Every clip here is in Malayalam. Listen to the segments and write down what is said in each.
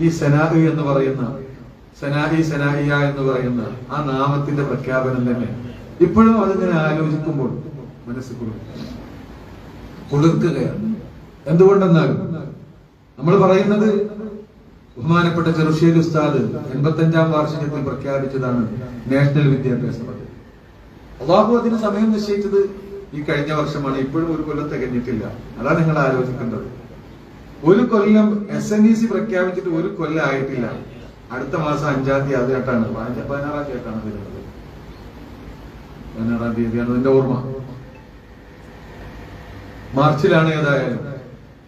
ഈ സനാഹി എന്ന് പറയുന്ന സനാഹി സനാഹിയ എന്ന് പറയുന്ന ആ നാമത്തിന്റെ പ്രഖ്യാപനം തന്നെ ഇപ്പോഴും അതിങ്ങനെ ആലോചിക്കുമ്പോൾ മനസ്സിൽ കുളിർ കുളിർക്കുകയാണ്. എന്തുകൊണ്ടെന്നാൽ നമ്മൾ പറയുന്നത് ബഹുമാനപ്പെട്ട ചെറുശ്ശേരി ഉസ്താദ് എൺപത്തഞ്ചാം വാർഷികത്തിൽ പ്രഖ്യാപിച്ചതാണ് നാഷണൽ വിദ്യാഭ്യാസ പദ്ധതി. അള്ളാഹു അതിന് സമയം നിശ്ചയിച്ചത് ഈ കഴിഞ്ഞ വർഷമാണ്. ഇപ്പോഴും ഒരു കൊല്ലം തികഞ്ഞിട്ടില്ല. അതാണ് നിങ്ങൾ ആലോചിക്കേണ്ടത്. ഒരു കൊല്ലം എസ് എൻ ഇ സി പ്രഖ്യാപിച്ചിട്ട് ഒരു കൊല്ലം ആയിട്ടില്ല. അടുത്ത മാസം അഞ്ചാം തീയതി അതിനായിട്ടാണ് പതിനാറാം തീയതിയാണ് വരുന്നത്. പതിനാറാം തീയതിയാണ് എന്റെ ഓർമ്മ. മാർച്ചിലാണ് ഏതായാലും.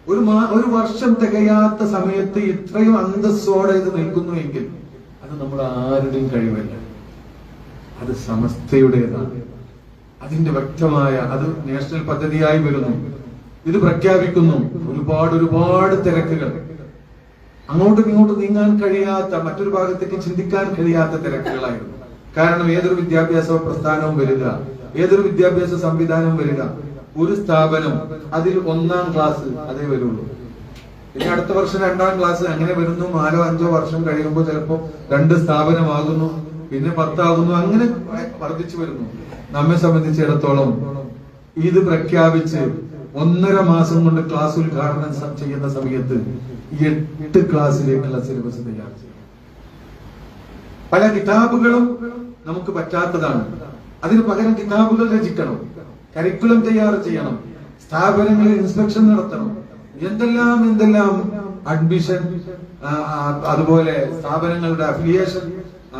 ഒരു ഒരു വർഷം തികയാത്ത സമയത്ത് ഇത്രയും അന്തസ്സോടെ ഇത് നിൽക്കുന്നുവെങ്കിൽ അത് നമ്മൾ ആരുടെയും കഴിവല്ല. അത് സമസ്തയുടേതാണ്. അതിന്റെ വ്യക്തമായ അത് നാഷണൽ പദ്ധതിയായി വരുന്നു. ഇത് പ്രഖ്യാപിക്കുന്നു. ഒരുപാട് ഒരുപാട് തിരക്കുകൾ. അങ്ങോട്ടും ഇങ്ങോട്ടും നീങ്ങാൻ കഴിയാത്ത മറ്റൊരു ഭാഗത്തേക്ക് ചിന്തിക്കാൻ കഴിയാത്ത തിരക്കുകളായിരുന്നു. കാരണം ഏതൊരു വിദ്യാഭ്യാസ പ്രസ്ഥാനവും വരിക ഏതൊരു വിദ്യാഭ്യാസ സംവിധാനവും വരിക ഒരു സ്ഥാപനം അതിൽ ഒന്നാം ക്ലാസ് അതേ വരുള്ളൂ. ഇനി അടുത്ത വർഷം രണ്ടാം ക്ലാസ് അങ്ങനെ വരുന്നു. നാലോ അഞ്ചോ വർഷം കഴിയുമ്പോൾ ചിലപ്പോൾ രണ്ട് സ്ഥാപനമാകുന്നു പിന്നെ പത്താകുന്നു അങ്ങനെ വർദ്ധിച്ചു വരുന്നു. നമ്മെ സംബന്ധിച്ചിടത്തോളം ഇത് പ്രഖ്യാപിച്ച് ഒന്നര മാസം കൊണ്ട് ക്ലാസ് ഉദ്ഘാടനം ചെയ്യുന്ന സമയത്ത് എട്ട് ക്ലാസ്സിലേക്കുള്ള സിലബസ് തയ്യാർ പല കിതാബുകളും നമുക്ക് പറ്റാത്തതാണ്. അതിന് പകരം കിതാബുകൾ രചിക്കണം കരിക്കുലം തയ്യാർ ചെയ്യണം സ്ഥാപനങ്ങളിൽ ഇൻസ്പെക്ഷൻ നടത്തണം എന്തെല്ലാം എന്തെല്ലാം അഡ്മിഷൻ അതുപോലെ സ്ഥാപനങ്ങളുടെ അഫിലിയേഷൻ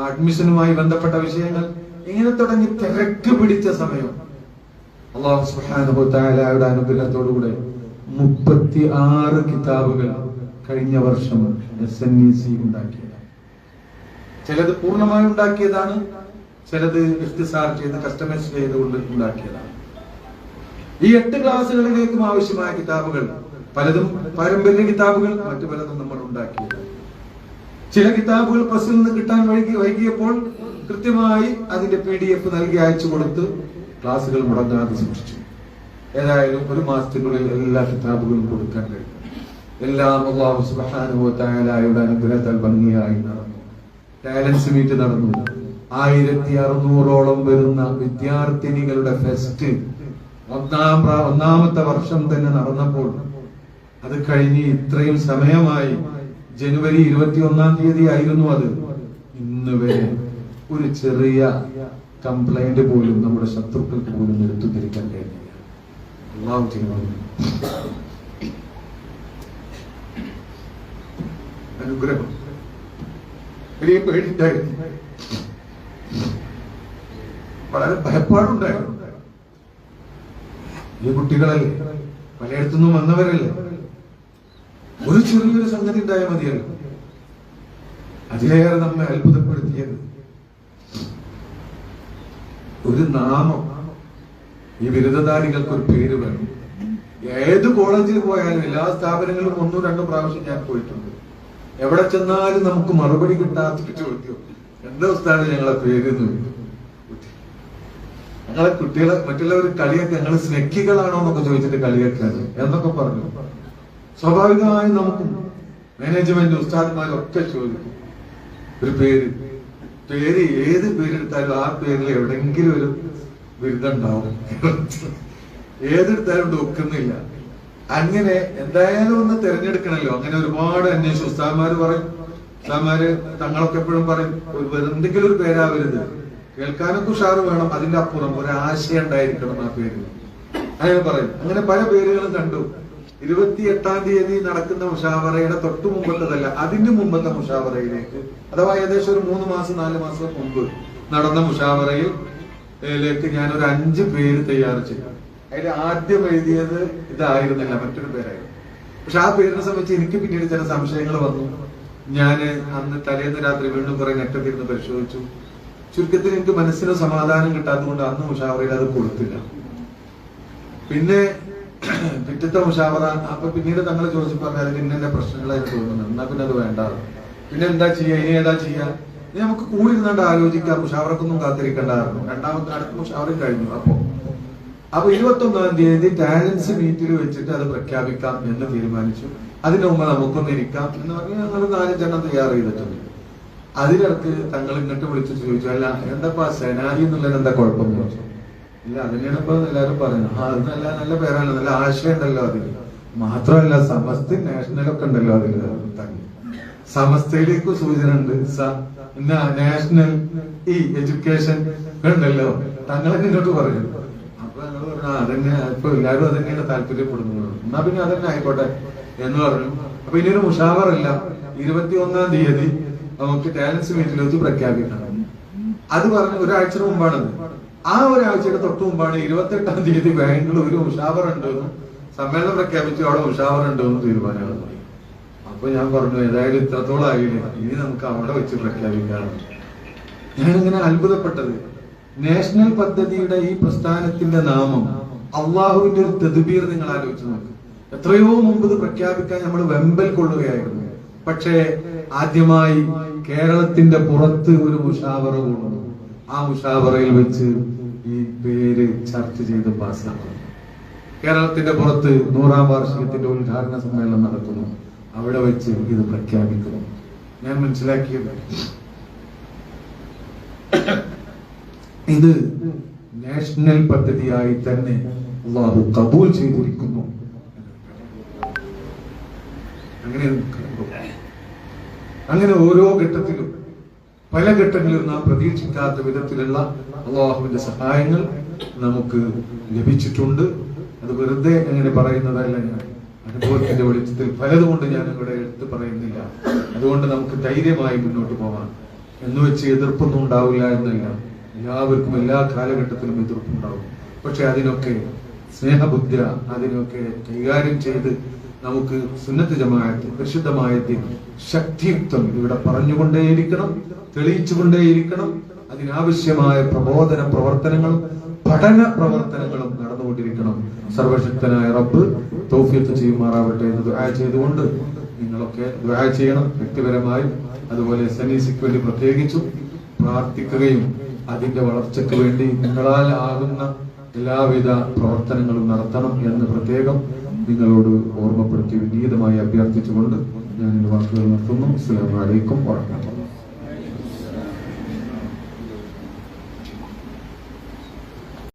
അഡ്മിഷനുമായി ബന്ധപ്പെട്ട വിഷയങ്ങൾ ഇങ്ങനെ തുടങ്ങി തിരക്ക് പിടിച്ച സമയം. അള്ളാഹു സുബ്ഹാനഹു തആലയുടെ അനുഗ്രഹത്തോടുകൂടെ മുപ്പത്തി ആറ് കിതാബുകൾ കഴിഞ്ഞ വർഷം എസ് എൻ ഇ സി ഉണ്ടാക്കിയതാണ്. ചിലത് പൂർണമായി ഉണ്ടാക്കിയതാണ് ചിലത് ഇഫ്തിസാർ ചെയ്ത് കസ്റ്റമൈസ് ചെയ്തുകൊണ്ട് ഉണ്ടാക്കിയതാണ്. ഈ എട്ട് ക്ലാസ്സുകളിലേക്കും ആവശ്യമായ കിതാബുകൾ പലതും പാരമ്പര്യ കിതാബുകൾ മറ്റു പലതും നമ്മൾ ഉണ്ടാക്കിയത് ചില കിതാബുകൾ പ്രസിൽ നിന്ന് കിട്ടാൻ വൈകി വൈകിയപ്പോൾ കൃത്യമായി അതിന്റെ പി ഡി എഫ് നൽകി അയച്ചു കൊടുത്ത് ക്ലാസ്സുകൾ മുടങ്ങാതെ സൂക്ഷിച്ചു. ഏതായാലും ഒരു മാസത്തിനുള്ളിൽ എല്ലാ കിതാബുകളും കൊടുക്കാൻ കഴിയും. എല്ലാം അള്ളാഹു തആലയുടെ അനുഗ്രഹത്താൽ ഭംഗിയായി നടന്നു. ടാലൻസ് മീറ്റ് നടന്നു. ആയിരത്തി അറുന്നൂറോളം വരുന്ന വിദ്യാർത്ഥിനികളുടെ ഫെസ്റ്റ് ഒന്നാം ഒന്നാമത്തെ വർഷം തന്നെ നടന്നപ്പോൾ അത് കഴിഞ്ഞ് ഇത്രയും സമയമായി ജനുവരി ഇരുപത്തി ഒന്നാം തീയതി ആയിരുന്നു അത്. ഇന്ന് വരെ ഒരു ചെറിയ കംപ്ലൈന്റ് പോലും നമ്മുടെ ശത്രുക്കൾക്ക് പോലും എടുത്തു തിരിക്കാൻ കഴിഞ്ഞില്ല അള്ളാഹു ചെയ്യുന്നു അനുഗ്രഹം വലിയ പേടിണ്ടായിരുന്നു വളരെ ഭയപ്പാടുണ്ടായിരുന്നു ഈ കുട്ടികളല്ലേ? പലയിടത്തുനിന്നും വന്നവരല്ലേ? ഒരു ചെറിയൊരു സംഗതി ഉണ്ടായാൽ മതിയല്ലോ. അതിലേറെ നമ്മെ അത്ഭുതപ്പെടുത്തിയത്. ഒരു നാമം ഈ ബിരുദധാരികൾക്ക് ഒരു പേര് വേണം. ഏത് കോളേജിൽ പോയാലും എല്ലാ സ്ഥാപനങ്ങളിലും ഒന്നും രണ്ടും പ്രാവശ്യം ഞാൻ പോയിട്ടുണ്ട്. എവിടെ ചെന്നാലും നമുക്ക് മറുപടി കിട്ടാത്ത ചോദ്യം എന്താ ഉസ്താദ് ഞങ്ങളെ പേര് എന്ന്. ഞങ്ങളെ കുട്ടികളെ മറ്റുള്ളവർ കളിയൊക്കെ ഞങ്ങൾ സ്നെക്കികളാണോ എന്നൊക്കെ ചോദിച്ചിട്ട് കളിയാക്കാറ് എന്നൊക്കെ പറഞ്ഞു. സ്വാഭാവികമായും നമുക്ക് മാനേജ്മെന്റ് ഉസ്താദ്മാരൊക്കെ ചോദിക്കും. ഒരു പേര്. പേര് ഏത് പേരെടുത്താലും ആ പേരിൽ എവിടെങ്കിലും ഒരു ബിരുദം ഏതൊരു ഏതെടുത്താലും ഒക്കുന്നില്ല അങ്ങനെ എന്തായാലും ഒന്ന് തിരഞ്ഞെടുക്കണല്ലോ. അങ്ങനെ ഒരുപാട് അന്വേഷിച്ചു. ഉസ്താന്മാർ പറയും. ഉസ്താന്മാര് തങ്ങളൊക്കെ എപ്പോഴും പറയും എന്തെങ്കിലും ഒരു പേരാവരുത്. കേൾക്കാനൊക്കെ ഉഷാറ് വേണം. അതിന്റെ അപ്പുറം ഒരു ആശയം ഉണ്ടായിരിക്കണം ആ പേരിൽ. അങ്ങനെ പറയും. അങ്ങനെ പല പേരുകളും കണ്ടു. ഇരുപത്തി എട്ടാം തീയതി നടക്കുന്ന മുഷാവറയുടെ തൊട്ടു മുമ്പത്തതല്ല അതിന്റെ മുമ്പത്തെ മുഷാവറയിലേക്ക് അഥവാ ഏകദേശം ഒരു മൂന്ന് മാസം നാല് മാസം മുമ്പ് നടന്ന മുഷാവറയിൽ ലേക്ക് ഞാൻ ഒരു അഞ്ച് പേര് തയ്യാർ ചെയ്തു. അതിൽ ആദ്യം എഴുതിയത് ഇതായിരുന്നില്ല മറ്റൊരു പേരായിരുന്നു. പക്ഷെ ആ പേരിനെ സംബന്ധിച്ച് എനിക്ക് പിന്നീട് ചില സംശയങ്ങൾ വന്നു. ഞാൻ അന്ന് തലേന്ന് രാത്രി വീണ്ടും കുറെ നെറ്റൊക്കെ ഇരുന്ന് പരിശോധിച്ചു. ചുരുക്കത്തിൽ എനിക്ക് മനസ്സിന് സമാധാനം കിട്ടാത്തതുകൊണ്ട് അന്ന് മുഷാവറയിൽ അത് കൊടുത്തില്ല. പിന്നെ പിറ്റത്തെ മുഷാവറ അപ്പൊ പിന്നീട് തങ്ങൾ ചോദിച്ചപ്പോ പറഞ്ഞാൽ ഇന്ന പ്രശ്നങ്ങളായിട്ട് തോന്നുന്നു എന്നാ പിന്നെ അത് വേണ്ട പിന്നെ എന്താ ചെയ്യാ? ഇനി ഏതാ ചെയ്യാ? ഇനി നമുക്ക് കൂടി ഇരുന്നാണ്ട് ആലോചിക്കാം മുഷാവറക്കൊന്നും കാത്തിരിക്കണ്ടായിരുന്നു. രണ്ടാമത്തെ അടുത്ത മുഷാവറും കഴിഞ്ഞു. അപ്പോ അപ്പൊ ഇരുപത്തി ഒന്നാം തീയതി ടാലൻസ് മീറ്റിൽ വെച്ചിട്ട് അത് പ്രഖ്യാപിക്കാം എന്ന് തീരുമാനിച്ചു. അതിനു മുമ്പ് നമുക്കൊന്ന് ഇരിക്കാം എന്ന് പറഞ്ഞ് ഞങ്ങൾ നാലഞ്ചെണ്ണം തയ്യാർ ചെയ്തിട്ടുണ്ട്. അതിനിടക്ക് തങ്ങൾ ഇങ്ങോട്ട് വിളിച്ചിട്ട് ചോദിച്ചു അല്ല എന്താ സെനാരി എന്നുള്ളത് എന്താ കുഴപ്പം? ചോദിച്ചു. ഇല്ല അതിനാണ് ഇപ്പൊ എല്ലാരും പറയുന്നത്. അത് നല്ല നല്ല പേരാണ്. നല്ല ആശയം ഉണ്ടല്ലോ അതിൽ മാത്രമല്ല സമസ്ത നാഷണലൊക്കെ ഉണ്ടല്ലോ അതിൽ സമസ്തയിലേക്ക് സൂചന ഉണ്ട്. സ- നാഷണൽ ഈ എഡ്യൂക്കേഷൻ ഉണ്ടല്ലോ. തങ്ങളൊക്കെ ഇങ്ങോട്ട് പറഞ്ഞു അപ്പൊ ഞങ്ങൾ പറഞ്ഞു അതന്നെ എല്ലാവരും താല്പര്യപ്പെടുന്നത്. എന്നാ പിന്നെ അതന്നെ ആയിക്കോട്ടെ എന്ന് പറഞ്ഞു. അപ്പൊ ഇനി ഒരു മുഷാവറില്ല ഇരുപത്തി ഒന്നാം തീയതി നമുക്ക് ടാലൻസ് മീറ്റിൽ വെച്ച് പ്രഖ്യാപിക്കണം അത് പറഞ്ഞ ഒരാഴ്ച മുമ്പാണത്. ആ ഒരാഴ്ചയുടെ തൊട്ട് മുമ്പാണ് ഇരുപത്തെട്ടാം തീയതി ബാംഗ്ലൂർ ഉഷാവർ ഉണ്ടെന്നും സമ്മേളനം പ്രഖ്യാപിച്ചു അവിടെ ഉഷാവർ ഉണ്ടെന്നും തീരുമാനമാണ് അപ്പൊ ഞാൻ പറഞ്ഞു ഏതായാലും ഇത്രത്തോളം ആയില്ല? ഇനി നമുക്ക് അവിടെ വെച്ച് പ്രഖ്യാപിക്കാം ഞാനിങ്ങനെ അത്ഭുതപ്പെട്ടത്. നാഷണൽ പദ്ധതിയുടെ ഈ പ്രസ്ഥാനത്തിന്റെ നാമം അള്ളാഹുവിന്റെ ഒരു തെതുബീർ നിങ്ങൾ ആലോചിച്ച് നോക്ക്. എത്രയോ മുമ്പ് ഇത് പ്രഖ്യാപിക്കാൻ നമ്മൾ വെമ്പൽ കൊള്ളുകയായിരുന്നു. പക്ഷേ ആദ്യമായി കേരളത്തിന്റെ പുറത്ത് ഒരു മുഷാവറ കൂടുന്നു ആ മുഷാവറയിൽ വെച്ച് ഈ പേര് ചർച്ച ചെയ്ത് പാസ്സാക്കുന്നു കേരളത്തിന്റെ പുറത്ത് നൂറാം വാർഷികത്തിന്റെ ഉദ്ഘാടന സമ്മേളനം നടക്കുന്നു. അവിടെ വെച്ച് ഇത് പ്രഖ്യാപിക്കുന്നു. ഞാൻ മനസ്സിലാക്കിയത് ഇത് നാഷണൽ പദ്ധതിയായി തന്നെ അള്ളാഹു കബൂൽ ചെയ്തിരിക്കുന്നു. അങ്ങനെ അങ്ങനെ ഓരോ ഘട്ടത്തിലും പല ഘട്ടങ്ങളിലും നാം പ്രതീക്ഷിക്കാത്ത വിധത്തിലുള്ള അള്ളാഹുവിന്റെ സഹായങ്ങൾ നമുക്ക് ലഭിച്ചിട്ടുണ്ട്. അത് വെറുതെ അങ്ങനെ പറയുന്നതല്ല ഞാൻ. അനുഭവത്തിന്റെ വെളിച്ചത്തിൽ പലതുകൊണ്ട് ഞാൻ ഇവിടെ എടുത്തു പറയുന്നില്ല. അതുകൊണ്ട് നമുക്ക് ധൈര്യമായി മുന്നോട്ട് പോവാം. എന്ന് വെച്ച് എതിർപ്പൊന്നും ഉണ്ടാവില്ല എന്നല്ല. എല്ലാവർക്കും എല്ലാ കാലഘട്ടത്തിലും എതിർപ്പുണ്ടാവും പക്ഷെ അതിനൊക്കെ സ്നേഹബുദ്ധ അതിനൊക്കെ കൈകാര്യം ചെയ്ത് നമുക്ക് സുന്നത്ത് ജമാഅത്ത് പരിശുദ്ധമായ ദീൻ ശക്തിയുക്തം ഇവിടെ പറഞ്ഞുകൊണ്ടേയിരിക്കണം തെളിയിച്ചുകൊണ്ടേയിരിക്കണം. അതിനാവശ്യമായ പ്രബോധന പ്രവർത്തനങ്ങളും പഠന പ്രവർത്തനങ്ങളും നടന്നുകൊണ്ടിരിക്കണം സർവശക്തനായ റബ്ബ് തൗഫീഖ് ചെയ്യുമാറാവട്ടെ എന്ന് ദുആ ചെയ്തുകൊണ്ട് നിങ്ങളൊക്കെ ദുആ ചെയ്യണം. വ്യക്തിപരമായും അതുപോലെ സനീസിക്ക് വേണ്ടി പ്രത്യേകിച്ചും പ്രാർത്ഥിക്കുകയും അതിന്റെ വളർച്ചയ്ക്ക് വേണ്ടി നിങ്ങളാൽ ആകുന്ന എല്ലാവിധ പ്രവർത്തനങ്ങളും നടത്തണം എന്ന് പ്രത്യേകം നിങ്ങളോട് ഓർമ്മപ്പെടുത്തി വിനീതമായി അഭ്യർത്ഥിച്ചുകൊണ്ട് ഞാൻ വാക്കുകൾ നിർത്തുന്നു. അസ്സലാമു അലൈക്കും വറഹ്മത്തുള്ളാഹി